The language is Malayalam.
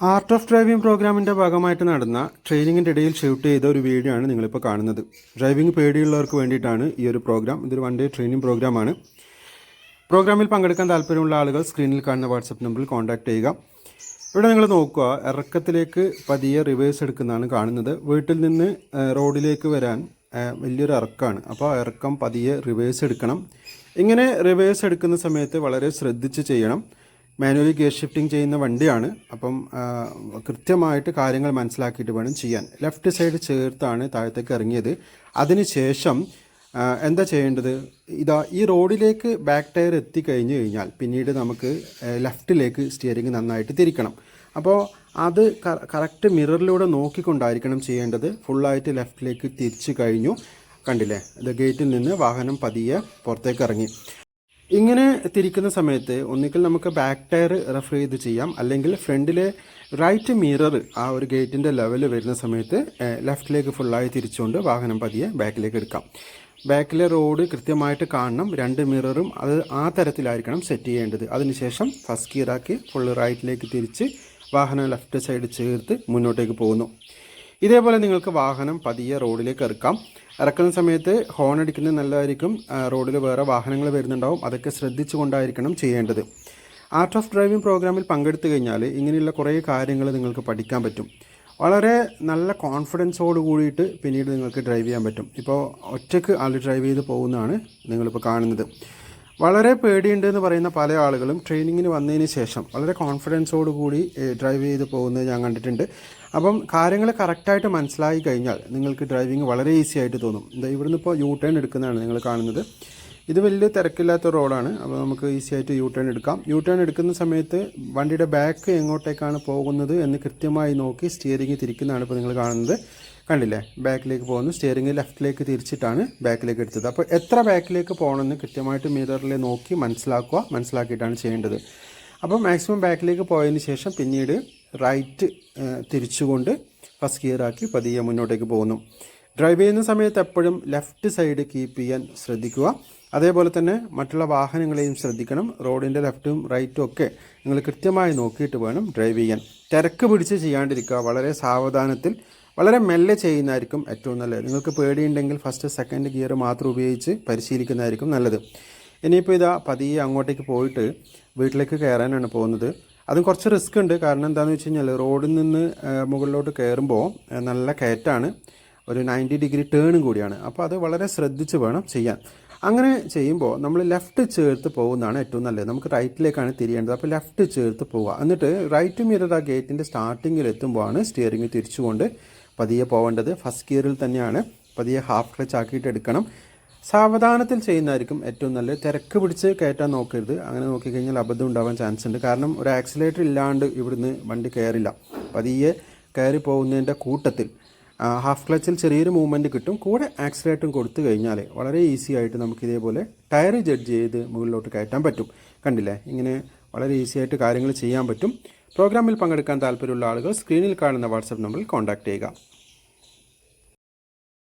ആർട്ട് ഓഫ് ഡ്രൈവിംഗ് പ്രോഗ്രാമിന്റെ ഭാഗമായിട്ട് നടന്ന ട്രെയിനിങ്ങിന്റെ ഇടയിൽ ഷൂട്ട് ചെയ്ത ഒരു വീഡിയോ ആണ് നിങ്ങളിപ്പോൾ കാണുന്നത്. ഡ്രൈവിംഗ് പേടിയുള്ളവർക്ക് വേണ്ടിയിട്ടാണ് ഈ ഒരു പ്രോഗ്രാം. ഇതൊരു വൺ ഡേ ട്രെയിനിങ് പ്രോഗ്രാമാണ് പ്രോഗ്രാമിൽ പങ്കെടുക്കാൻ താല്പര്യമുള്ള ആളുകൾ സ്ക്രീനിൽ കാണുന്ന വാട്സപ്പ് നമ്പറിൽ കോൺടാക്ട് ചെയ്യുക. ഇവിടെ നിങ്ങൾ നോക്കുക ഇറക്കത്തിലേക്ക് പതിയെ റിവേഴ്സ് എടുക്കുന്നതാണ് കാണുന്നത്. വീട്ടിൽ നിന്ന് റോഡിലേക്ക് വരാൻ വലിയൊരു ഇറക്കമാണ് അപ്പോൾ ആ ഇറക്കം പതിയെ റിവേഴ്സ് എടുക്കണം. ഇങ്ങനെ റിവേഴ്സ് എടുക്കുന്ന സമയത്ത് വളരെ ശ്രദ്ധിച്ച് ചെയ്യണം. മാനുവലി ഗിയർ ഷിഫ്റ്റിംഗ് ചെയ്യുന്ന വണ്ടിയാണ്. അപ്പം കൃത്യമായിട്ട് കാര്യങ്ങൾ മനസ്സിലാക്കിയിട്ട് വേണം ചെയ്യാൻ. ലെഫ്റ്റ് സൈഡ് ചേർത്താണ് താഴത്തേക്ക് ഇറങ്ങിയത്. അതിനുശേഷം ശേഷം എന്താ ചെയ്യേണ്ടത്? ഇതാ ഈ റോഡിലേക്ക് ബാക്ക് ടയർ എത്തിക്കഴിഞ്ഞ് കഴിഞ്ഞാൽ പിന്നീട് നമുക്ക് ലെഫ്റ്റിലേക്ക് സ്റ്റിയറിംഗ് നന്നായിട്ട് തിരിക്കണം. അപ്പോൾ അത് കറക്റ്റ് മിററിലൂടെ നോക്കിക്കൊണ്ടായിരിക്കണം ചെയ്യേണ്ടത്. ഫുള്ളായിട്ട് ലെഫ്റ്റിലേക്ക് തിരിച്ചു കഴിഞ്ഞു. കണ്ടില്ലേ? ഇത് ഗേറ്റിൽ നിന്ന് വാഹനം പതിയെ പുറത്തേക്ക് ഇറങ്ങി. ഇങ്ങനെ തിരിക്കുന്ന സമയത്ത് ഒന്നുകിൽ നമുക്ക് ബാക്ക് ടയർ റെഫർ ചെയ്ത് ചെയ്യാം. അല്ലെങ്കിൽ ഫ്രണ്ടിലെ റൈറ്റ് മിറർ ആ ഒരു ഗേറ്റിന്റെ ലെവൽ വരുന്ന സമയത്ത് ലെഫ്റ്റിലേക്ക് ഫുള്ളായി തിരിച്ചുകൊണ്ട് വാഹനം പതിയെ ബാക്കിലേക്ക് എടുക്കാം. ബാക്കിലെ റോഡ് കൃത്യമായിട്ട് കാണണം. രണ്ട് മിററും അത് ആ തരത്തിലായിരിക്കണം സെറ്റ് ചെയ്യേണ്ടത്. അതിനുശേഷം ഫസ്റ്റ് ഗിയറാക്കി ഫുള്ള് റൈറ്റിലേക്ക് തിരിച്ച് വാഹനം ലെഫ്റ്റ് സൈഡ് ചേർത്ത് മുന്നോട്ടേക്ക് പോകുന്നു. ഇതേപോലെ നിങ്ങൾക്ക് വാഹനം പതിയെ റോഡിലേക്ക് ഇറക്കാം ഇറക്കുന്ന സമയത്ത് ഹോൺ അടിക്കുന്നത് നല്ലതായിരിക്കും. റോഡിൽ വേറെ വാഹനങ്ങൾ വരുന്നുണ്ടാവും. അതൊക്കെ ശ്രദ്ധിച്ചുകൊണ്ടായിരിക്കണം ചെയ്യേണ്ടത്. ആർട്ട് ഓഫ് ഡ്രൈവിംഗ് പ്രോഗ്രാമിൽ പങ്കെടുത്തു കഴിഞ്ഞാൽ ഇങ്ങനെയുള്ള കുറേ കാര്യങ്ങൾ നിങ്ങൾക്ക് പഠിക്കാൻ പറ്റും. വളരെ നല്ല കോൺഫിഡൻസോട് കൂടിയിട്ട് പിന്നീട് നിങ്ങൾക്ക് ഡ്രൈവ് ചെയ്യാൻ പറ്റും. ഇപ്പോൾ ഒറ്റയ്ക്ക് ആൾ ഡ്രൈവ് ചെയ്ത് പോകുന്നതാണ് നിങ്ങളിപ്പോൾ കാണുന്നത്. വളരെ പേടിയുണ്ട് എന്ന് പറയുന്ന പല ആളുകളും ട്രെയിനിങ്ങിന് വന്നതിന് ശേഷം വളരെ കോൺഫിഡൻസോട് കൂടി ഡ്രൈവ് ചെയ്ത് പോകുന്നത് ഞാൻ കണ്ടിട്ടുണ്ട്. അപ്പം കാര്യങ്ങൾ കറക്റ്റായിട്ട് മനസ്സിലായി കഴിഞ്ഞാൽ നിങ്ങൾക്ക് ഡ്രൈവിംഗ് വളരെ ഈസി ആയിട്ട് തോന്നും. ഇവിടുന്ന് ഇപ്പോൾ യൂ ടേൺ എടുക്കുന്നതാണ് നിങ്ങൾ കാണുന്നത്. ഇത് വലിയ തിരക്കില്ലാത്ത റോഡാണ്. അപ്പോൾ നമുക്ക് ഈസി ആയിട്ട് യൂ ടേൺ എടുക്കാം. യൂ ടേൺ എടുക്കുന്ന സമയത്ത് വണ്ടിയുടെ ബാക്ക് എങ്ങോട്ടേക്കാണ് പോകുന്നത് എന്ന് കൃത്യമായി നോക്കി സ്റ്റിയറിംഗ് തിരിക്കുന്നതാണ് ഇപ്പോൾ നിങ്ങൾ കാണുന്നത്. കണ്ടില്ലേ? ബാക്കിലേക്ക് പോകുന്നു. സ്റ്റിയറിംഗ് ലെഫ്റ്റിലേക്ക് തിരിച്ചിട്ടാണ് ബാക്കിലേക്ക് എടുത്തത്. അപ്പോൾ എത്ര ബാക്കിലേക്ക് പോകണമെന്ന് കൃത്യമായിട്ട് മിററിൽ നോക്കി മനസ്സിലാക്കുക മനസ്സിലാക്കിയിട്ടാണ് ചെയ്യേണ്ടത്. അപ്പോൾ മാക്സിമം ബാക്കിലേക്ക് പോയതിന് ശേഷം പിന്നീട് റൈറ്റ് തിരിച്ചുകൊണ്ട് ഫസ്റ്റ് ഗിയറാക്കി പതിയെ മുന്നോട്ടേക്ക് പോകുന്നു. ഡ്രൈവ് ചെയ്യുന്ന സമയത്ത് എപ്പോഴും ലെഫ്റ്റ് സൈഡ് കീപ്പ് ചെയ്യാൻ ശ്രദ്ധിക്കുക. അതേപോലെ തന്നെ മറ്റുള്ള വാഹനങ്ങളെയും ശ്രദ്ധിക്കണം. റോഡിന്റെ ലെഫ്റ്റും റൈറ്റും ഒക്കെ നിങ്ങൾ കൃത്യമായി നോക്കിയിട്ട് വേണം ഡ്രൈവ് ചെയ്യാൻ. തിരക്ക് പിടിച്ച് ചെയ്യാണ്ടിരിക്കുക. വളരെ സാവധാനത്തിൽ വളരെ മെല്ലെ ചെയ്യുന്നതായിരിക്കും ഏറ്റവും നല്ലത്. നിങ്ങൾക്ക് പേടിയുണ്ടെങ്കിൽ ഫസ്റ്റ് സെക്കൻഡ് ഗിയർ മാത്രം ഉപയോഗിച്ച് പരിശീലിക്കുന്നതായിരിക്കും നല്ലത്. ഇനിയിപ്പോൾ ഇതാ പതിയെ അങ്ങോട്ടേക്ക് പോയിട്ട് വീട്ടിലേക്ക് കയറാനാണ് പോകുന്നത്. അതും കുറച്ച് റിസ്ക് ഉണ്ട്. കാരണം എന്താണെന്ന് വെച്ച് കഴിഞ്ഞാൽ റോഡിൽ നിന്ന് മുകളിലോട്ട് കയറുമ്പോൾ നല്ല കയറ്റാണ്. ഒരു നയന്റി ഡിഗ്രി ടേണും കൂടിയാണ്. അപ്പോൾ അത് വളരെ ശ്രദ്ധിച്ച് വേണം ചെയ്യാൻ. അങ്ങനെ ചെയ്യുമ്പോൾ നമ്മൾ ലെഫ്റ്റ് ചേർത്ത് പോകുന്നതാണ് ഏറ്റവും നല്ലത്. നമുക്ക് റൈറ്റിലേക്കാണ് തിരിയേണ്ടത്. അപ്പോൾ ലെഫ്റ്റ് ചേർത്ത് പോവുക. എന്നിട്ട് റൈറ്റ് മിറർ ആ ഗേറ്റിന്റെ സ്റ്റാർട്ടിങ്ങിൽ എത്തുമ്പോഴാണ് സ്റ്റിയറിംഗ് തിരിച്ചുകൊണ്ട് പതിയെ പോകേണ്ടത് ഫസ്റ്റ് ഗിയറിൽ തന്നെയാണ് പതിയെ ഹാഫ് ക്ലച്ച് ആക്കിയിട്ട് എടുക്കണം. സാവധാനത്തിൽ ചെയ്യുന്നതായിരിക്കും ഏറ്റവും നല്ലത്. തിരക്ക് പിടിച്ച് കയറ്റാൻ നോക്കരുത്. അങ്ങനെ നോക്കിക്കഴിഞ്ഞാൽ അബദ്ധം ഉണ്ടാവാൻ ചാൻസ് ഉണ്ട്. കാരണം ഒരു ആക്സിലേറ്റർ ഇല്ലാണ്ട് ഇവിടുന്ന് വണ്ടി കയറില്ല. പതിയെ കയറി പോകുന്നതിന്റെ കൂട്ടത്തിൽ. ഹാഫ് ക്ലച്ചിൽ ചെറിയൊരു മൂവ്മെന്റ് കിട്ടും. കൂടെ ആക്സിലേറ്ററും കൊടുത്തു കഴിഞ്ഞാൽ വളരെ ഈസി ആയിട്ട് നമുക്ക് ഇതേപോലെ ടയർ ജഡ്ജ് ചെയ്ത് മുകളിലോട്ട് കയറ്റാൻ പറ്റും. കണ്ടില്ലേ? ഇങ്ങനെ വളരെ ഈസി ആയിട്ട് കാര്യങ്ങൾ ചെയ്യാൻ പറ്റും. പ്രോഗ്രാമിൽ പങ്കെടുക്കാൻ താല്പര്യമുള്ള ആളുകൾ സ്ക്രീനിൽ കാണുന്ന വാട്സപ്പ് നമ്പറിൽ കോൺടാക്ട് ചെയ്യുക.